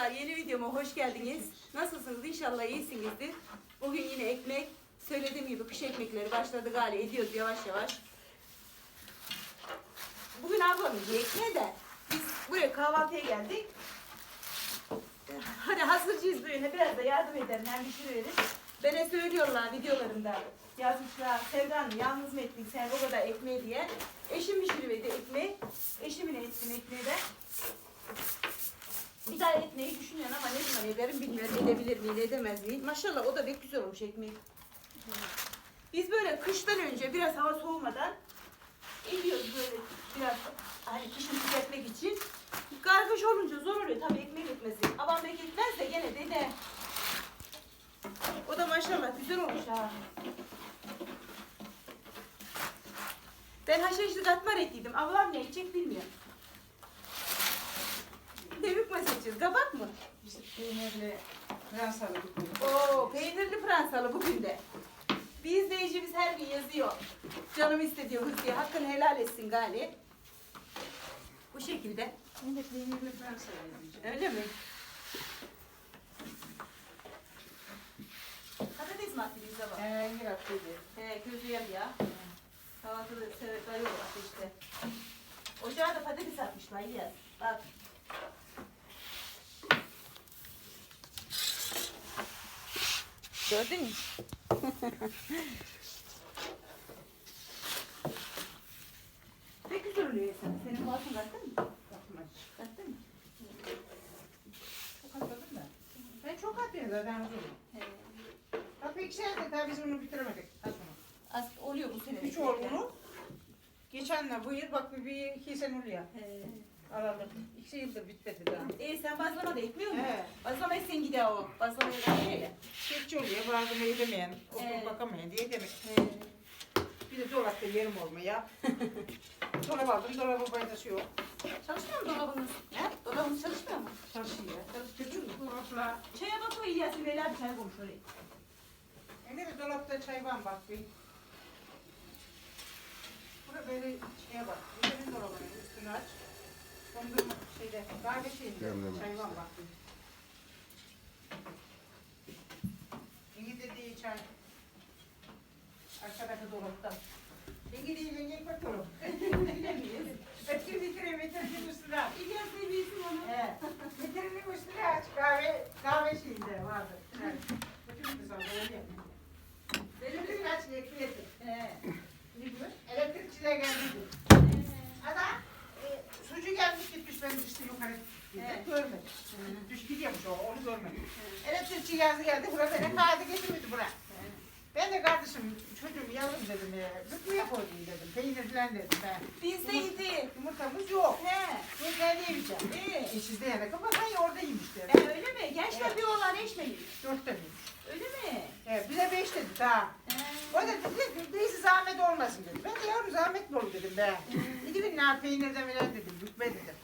Merhabalar, yeni videoma hoş geldiniz. Nasılsınız? İnşallah iyisinizdir. Bugün yine ekmek, söylediğim gibi kış ekmekleri başladı galiba ediyoruz yavaş yavaş. Bugün ablamın bir ekmeği de biz buraya kahvaltıya geldik. Hani hazırcıyız böyle biraz da yardım ederim hem pişiririz. Bana söylüyorlar videolarında yazmışlar Sevdan yalnız mı ettin sen o kadar ekmeği diye. Eşim pişiriverdi ekmeği. Eşimin ettim ekmeği de. Daha etmeyi düşünüyorum ama ne zaman ederim bilmiyorum. Edebilir miyim, edemez miyim? Maşallah o da pek güzel olmuş ekmeği. Biz böyle kıştan önce biraz hava soğumadan ediyoruz böyle biraz hani kışın tüketmek için. Kargış olunca zor oluyor tabii ekmek etmesi. Babam pek etmez de gene de ne. O da maşallah güzel olmuş ha. Ben haşhaşlı katmer ettiydim. Ablam ne edecek bilmiyorum. Ne bükme seçeceğiz? Kabak mı? İşte peynirli Fransalı bir Oo, peynirli Fransalı bugün de. Bir izleyicimiz her gün yazıyor. Canım istediyoruz diye. Hakkını helal etsin gali. Bu şekilde. Ben de peynirli Fransalı yiyeceğim. Öyle mi? Patates mi attınız sabah? Ee, bir haftaydı. He, közlüyem ya. Kahvaltıda sever dayıyorlar işte. Ocağa da patates atmışlar ya. Bak. Gördün mü? Pek güzel oluyor sen. Senin boğazın kattın mı? Kattın mı? Çok atladım da. Ben çok atıyorum zaten. He. Bak bir ikisi de daha biz onu bitiremedik. Bunu. Az oluyor bu sene. Üç oğlunu. Geçen de bu yıl bak bir, bir iki sene oluyor. He. Aralık. İki yıldır bitmedi daha. E sen bazlama da ekmiyor musun? He. Bazlama etsen gider o. Bazlama eder ya. Çiftçi oluyor bazen edemeyen, okul Evet. bakamayan diye demek. He. Bir de dolapta yerim olmaya. Dolap aldım, dolabın faydası yok. Çalışmıyor mu dolabınız? He? Dolabınız çalışmıyor mu? Çalışıyor. Çalışıyor. Dolapla. Çaya bakma İlyas'ın Leyla bir çay koymuş oraya. Emre dolapta çay var bak bir. Burada böyle şeye bak. Senin dolabının üstünü aç. Dondurma şeyde, kahve şeyinde Demleme. çay var bak bir. İyi dediği çay. Arkadaki dolapta. İyi değil, yenge ekmek dolap bitirin, bitirin üstüne aç. İlyas ne bilsin onu? He. Bitirin üstüne aç. Kahve, kahve şeyinde vardı. Yani. Bütün kızlar böyle yapıyor. Elektrik aç bekledim. He. Ne diyor? Elektrikçiler geldi. Adam e, sucu gelmiş gitmiş ben işte yukarı gittim. Evet. Görmedim. Düş gidiyormuş o onu görmedim. Elektrikçi geldi geldi buraya beni kağıdı getirmedi buraya. Ben de kardeşim çocuğum yavrum dedim ya. Rütbeye koydum dedim. Peynir falan dedim ben. Bizdeydi. Yumurtamız yok. He. Yumurtayı ne yiyeceğim? E siz de yani kapat hayır orada yemiş dedim. E, öyle mi? Gençler Evet. bir oğlan eş mi? Dört tane yemiş. Öyle mi? Evet, bize beş dedi daha. He. O da dedi ki neyse zahmet olmasın dedi. Ben de yavrum zahmet mi olur dedim be. Dedi bir ne peynirden veren dedim, bükme dedim.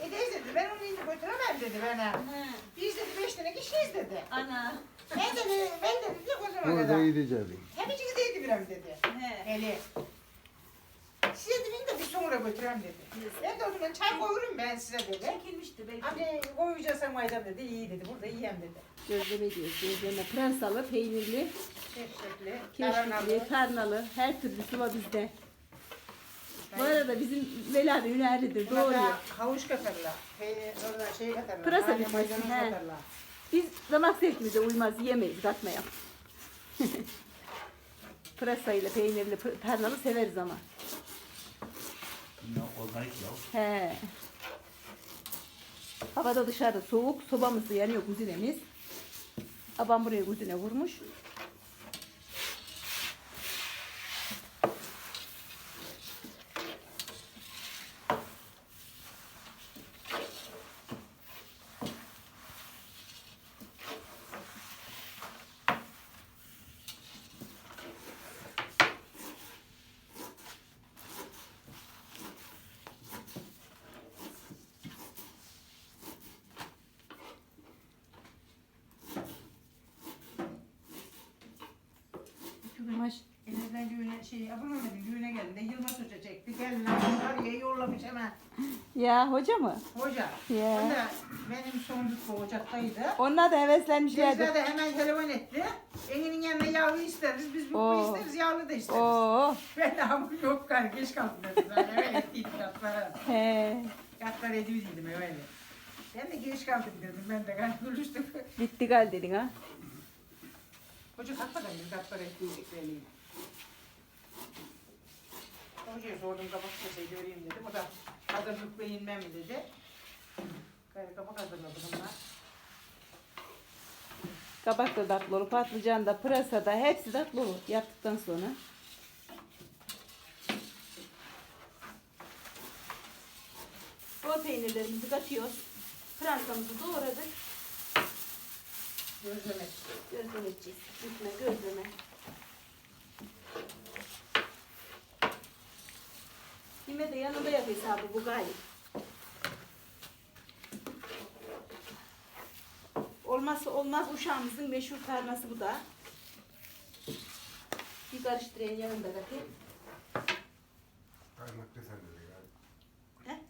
E teyze dedi ben onu indi götüremem dedi bana. He. Biz dedi beş tane kişiyiz dedi. Ana. Ben dedi, ben de dedi o zamana Orada kadar. gideceğim. Hem ikiniz de yedi biram dedi. He. Eli. Size dedim de bir sonra götürem dedi. Ben de o zaman çay koyurum ben size dedi. Çekilmişti belki. Hani koyacaksan maydam dedi, iyi dedi, burada yiyem dedi. Gözleme diyoruz. Gözleme. Pransalı, peynirli, Şefşekli, keşkekli, tarhanalı. tarnalı. Her türlüsü var bizde. Bu arada bizim Leyla da hünerlidir. Buna Doğru. da havuç katarlar. Peynir, orada şey katarlar. Pırasa nane, maydanoz he. katarlar. Biz damak zevkimize uymaz, yiyemeyiz, katmayalım. Pırasa ile peynirli, pı- tarnalı severiz ama. No, organik ya. He. Havada dışarıda soğuk, sobamız da yanıyor kuzinemiz. Babam buraya kuzine vurmuş. Şey yapamadım. Düğüne geldi. Yılmaz Hoca çekti. Gelin abi araya yollamış hemen. Ya hoca mı? Hoca. Ya. Onda benim son bu ocaktaydı. Onlar da heveslenmişlerdi. Teyze de hemen telefon etti. Engin'in yanına yağlı isteriz. Biz bu Oo. isteriz, yağlı da isteriz. Oo. Ben de hamur yok gari geç kaldım. Ben hemen ettiydim katlara. He. Katlar ediyordum öyle. Ben de geç kaldım dedim. Ben de gari duruştum. Bitti gal dedin ha. Hoca kalkmadan biz katlar ettiydik böyle. Hocaya sordum kabak keseyi göreyim dedim. O da hazırlık beğenmem mi dedi. Gari kabak hazırladım onlar. Kabak da tatlı olur, patlıcan da, pırasa da hepsi tatlı olur yaptıktan sonra. Bol peynirlerimizi katıyoruz. Pırasamızı doğradık. Gözlemek. Gözlemeyeceğiz. Üstüne gözleme. Yine de yanında yap hesabı bu gayet. Olmazsa olmaz uşağımızın meşhur karnası bu da. Bir karıştırayım yanında katayım. Kaymak desen dedi galiba. He?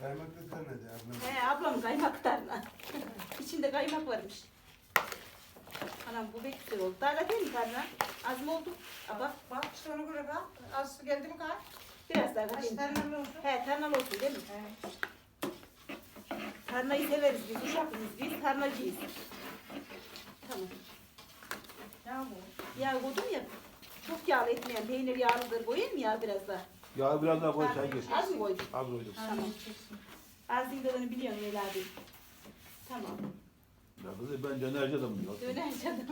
Kaymak desen dedi ablam. He ablam kaymak tarla. İçinde kaymak varmış. Anam bu pek güzel oldu. Daha katayım mı karna? Az mı oldu? Aba Bak işte ona göre kal. Az geldi mi kal? Biraz daha Kaç katayım. tane olsun? He tarnalı olsun değil mi? Evet. Tarnayı severiz biz. Uşaklıyız biz. Tarnacıyız. Tamam. Bu? Yağ koydum ya. Çok yağlı etmeyen peynir yağlıdır. Koyayım mı ya biraz daha? Ya biraz daha koy sen gir. Az mı koydum? Az koydum. Tamam. Az yıldığını biliyorum Leyla abi. Tamam. Ya kızım ben dönerci adamım. ya. Döner canım.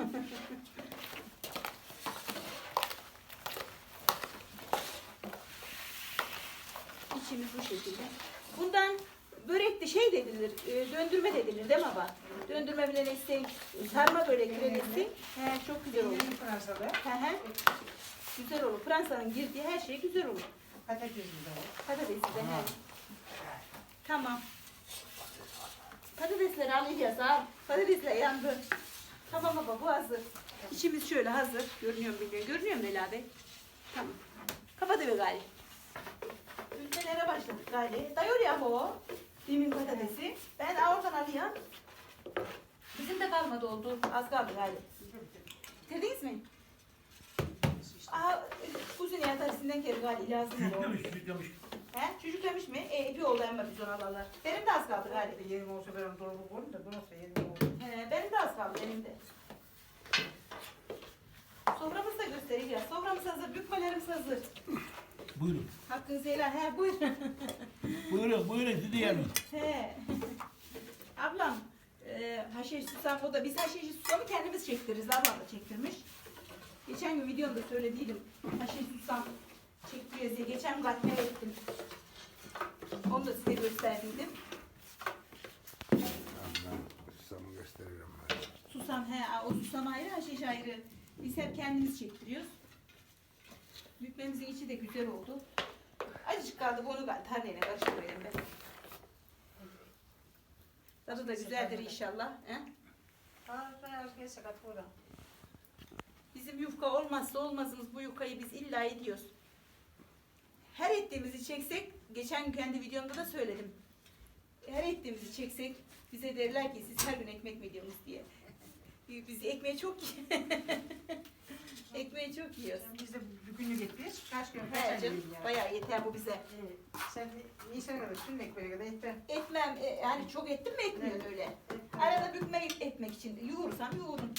İçimiz bu şekilde. Bundan börek de şey dedilir, e, döndürme dedilir değil mi baba? Döndürme bile etsin, sarma börek bile etsin. He, çok güzel olur. Fransalı. He he. Güzel olur. Fransa'nın girdiği her şey güzel olur. Patates var. Patatesi de he. Tamam. Patatesleri alacağız abi. Patatesler yandı. Tamam baba bu hazır. İçimiz şöyle hazır. Görünüyor mu bilmiyorum. Görünüyor mu Ela Bey? Tamam. Kapatıver gari. Ülkelere başladık gari. Dayıyor ya bu. Demin patatesi. Ben oradan alayım. Bizim de kalmadı oldu. Az kaldı gari. Bitirdiniz mi? Aa, uzun yatarısından kere gari lazım olur. sütlemiş. He? Çocuk demiş mi? E, epi oldu ama biz ona alalım. Benim de az kaldı galiba. Yerim olsa ben dolabı koyayım da burası yerim olsa. He, benim de az kaldı benim de. Soframızı da göstereceğiz. Soframız hazır, bükmelerimiz hazır. Buyurun. Hakkınızı helal. He buyurun. Buyurun buyurun sizi yerim. He. Ablam, e, haşhaş susam o da biz haşhaş susamı kendimiz çektiririz. Ablam da çektirmiş. Geçen gün videomda söylediydim. Haşhaş susam çektiriyoruz diye. Geçen gün katmer ettim. Onu da size gösterdiydim. Susamı gösteririm ben. Susam he, o susam ayrı, haşhaş ayrı. Biz hep kendimiz çektiriyoruz. Bükmemizin içi de güzel oldu. Kaldı bunu gal- tarlayla karıştırayım ben. Tadı da güzeldir inşallah. He? Bizim yufka olmazsa olmazımız bu yufkayı biz illa ediyoruz. Her ettiğimizi çeksek, geçen kendi videomda da söyledim. Her ettiğimizi çeksek bize derler ki siz her gün ekmek mi diye. Biz ekmeği çok ekmeği çok yiyoruz. Biz de bugünlük ettik. Kaç gün kaç ay canım, yiyeyim ya. bayağı yeter bu bize. Evet. Sen kadar sünnet ekmeğe kadar ettin. Etmem, e, yani çok ettim mi etmiyor öyle. Arada bükme etmek için yoğursam yoğurun.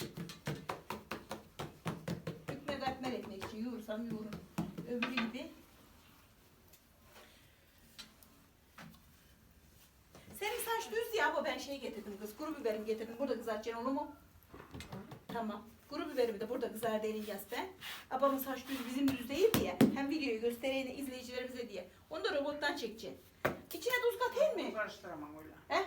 Bükme katmer etmek için yoğursam yoğurun. Öbürü gibi. Senin saç düz ya ama ben şey getirdim kız. Kuru biberim getirdim. Burada kızartacaksın onu mu? Tamam. Kuru biberimi de burada kızar deneyeceğiz ben. Abamın saç düz bizim düz değil diye. Hem videoyu göstereyim izleyicilerimize diye. Onu da robottan çekeceğim. İçine tuz katayım mı? Karıştıramam öyle. He?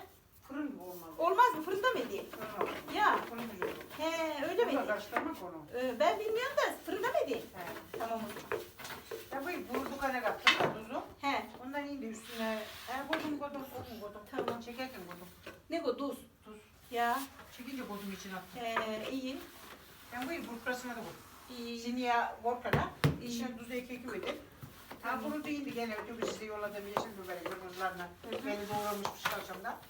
Fırın gibi olmaz. Olmaz mı? Fırında mı edeyim? Fırın. Ya. Fırın güzel olur. He öyle mi Burada edeyim? karıştırmak onu. Ee, ben bilmiyorum da fırında mı edeyim? He. Tamam o zaman. Tabii vurduk ana kattım da tuzu. He. Ondan indi üstüne. E koydum koydum koydum koydum. Tamam. Çekerken koydum. Ne bu? Tuz. Ya. Çekince koydum içine attım. He iyi. Ben bu burkrasına da koydum. İyi. Ziniye borkana. İçine tuzu ekmek koydum. Ha bunu değildi gene otobüste yolladım yeşil biberi kırmızılarına. Beni doğramışmış akşamda.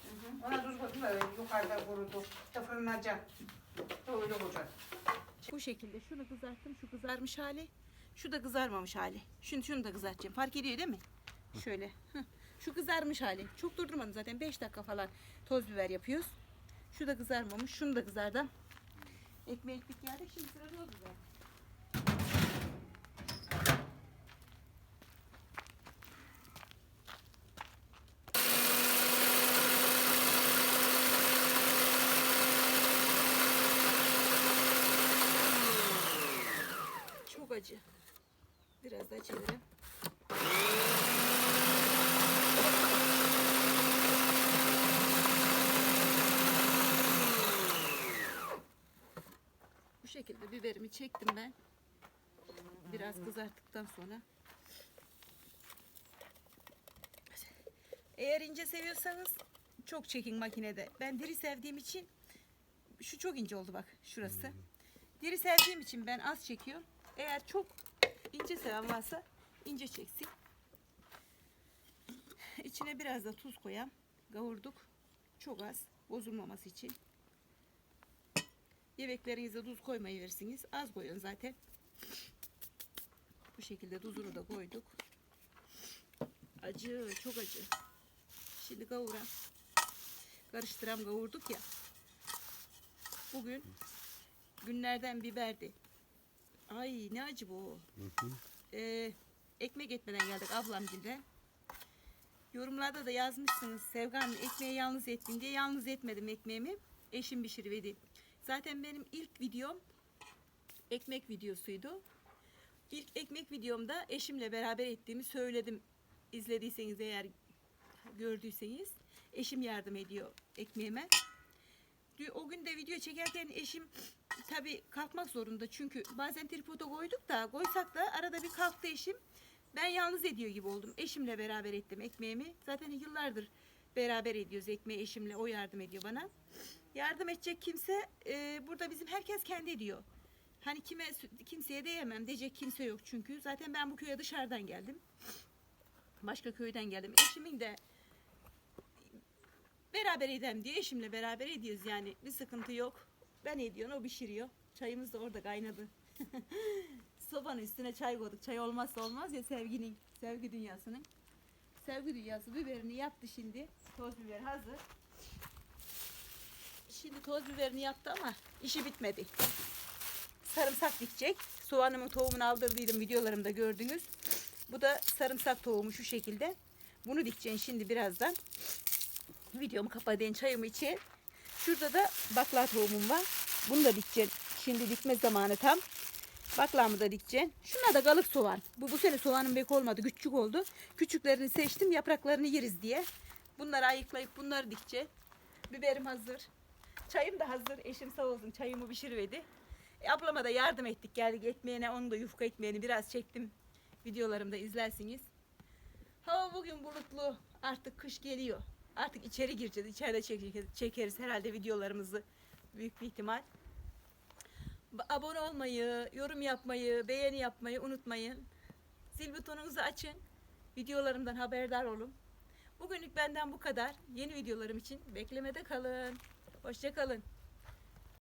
Ona tuz koydum da yukarıda kurudu. İşte fırınacak. Öyle olacak. Bu şekilde şunu kızarttım. Şu kızarmış hali. Şu da kızarmamış hali. Şunu, şunu da kızartacağım. Fark ediyor değil mi? Şöyle. Hıh. Şu kızarmış hali. Çok durdurmadım zaten. 5 dakika falan toz biber yapıyoruz. Şu da kızarmamış. Şunu da kızardım. Ekmeği ekmek geldik. Şimdi sıra toz biber. Çok acı. Biraz daha çevireyim. Şekilde biberimi çektim ben. Biraz kızarttıktan sonra. Eğer ince seviyorsanız çok çekin makinede. Ben diri sevdiğim için şu çok ince oldu bak şurası. Diri sevdiğim için ben az çekiyorum. Eğer çok ince seven varsa ince çeksin. İçine biraz da tuz koyam. Kavurduk. Çok az. Bozulmaması için. Yemeklerinize tuz koymayı versiniz. Az koyun zaten. Bu şekilde tuzunu da koyduk. Acı, çok acı. Şimdi kavuram. Karıştıram kavurduk ya. Bugün günlerden biberdi. Ay ne acı bu. Ee, ekmek etmeden geldik ablamgilden. Yorumlarda da yazmışsınız Sevga Hanım ekmeği yalnız ettin diye. Yalnız etmedim ekmeğimi. Eşim pişirivedi. Zaten benim ilk videom ekmek videosuydu. İlk ekmek videomda eşimle beraber ettiğimi söyledim. İzlediyseniz eğer gördüyseniz eşim yardım ediyor ekmeğime. O gün de video çekerken eşim tabi kalkmak zorunda çünkü bazen tripoda koyduk da koysak da arada bir kalktı eşim. Ben yalnız ediyor gibi oldum. Eşimle beraber ettim ekmeğimi. Zaten yıllardır beraber ediyoruz ekmeği eşimle. O yardım ediyor bana. Yardım edecek kimse e, burada bizim herkes kendi ediyor. Hani kime kimseye diyemem diyecek kimse yok çünkü. Zaten ben bu köye dışarıdan geldim. Başka köyden geldim. Eşimin de beraber edelim diye eşimle beraber ediyoruz yani bir sıkıntı yok. Ben ediyorum o pişiriyor. Çayımız da orada kaynadı. Sobanın üstüne çay koyduk. Çay olmazsa olmaz ya sevginin, sevgi dünyasının. Sevgi dünyası biberini yaptı şimdi. Toz biber hazır. Şimdi toz biberini yaptı ama işi bitmedi. Sarımsak dikecek. Soğanımın tohumunu aldırdıydım videolarımda gördünüz. Bu da sarımsak tohumu şu şekilde. Bunu dikeceğim şimdi birazdan. Videomu kapatayım çayımı içeyim. Şurada da bakla tohumum var. Bunu da dikeceğim. Şimdi dikme zamanı tam. Baklamı da dikeceğim. Şuna da kalıp soğan. Bu bu sene soğanım pek olmadı. Küçük oldu. Küçüklerini seçtim. Yapraklarını yeriz diye. Bunları ayıklayıp bunları dikeceğim. Biberim hazır. Çayım da hazır. Eşim sağ olsun çayımı pişirivedi. E, ablama da yardım ettik. Geldik ekmeğine. Onu da yufka ekmeğini biraz çektim. Videolarımda izlersiniz. Hava bugün bulutlu. Artık kış geliyor. Artık içeri gireceğiz. İçeride çek- çekeriz herhalde videolarımızı. Büyük bir ihtimal. Abone olmayı, yorum yapmayı, beğeni yapmayı unutmayın. Zil butonunuzu açın. Videolarımdan haberdar olun. Bugünlük benden bu kadar. Yeni videolarım için beklemede kalın. Hoşça kalın.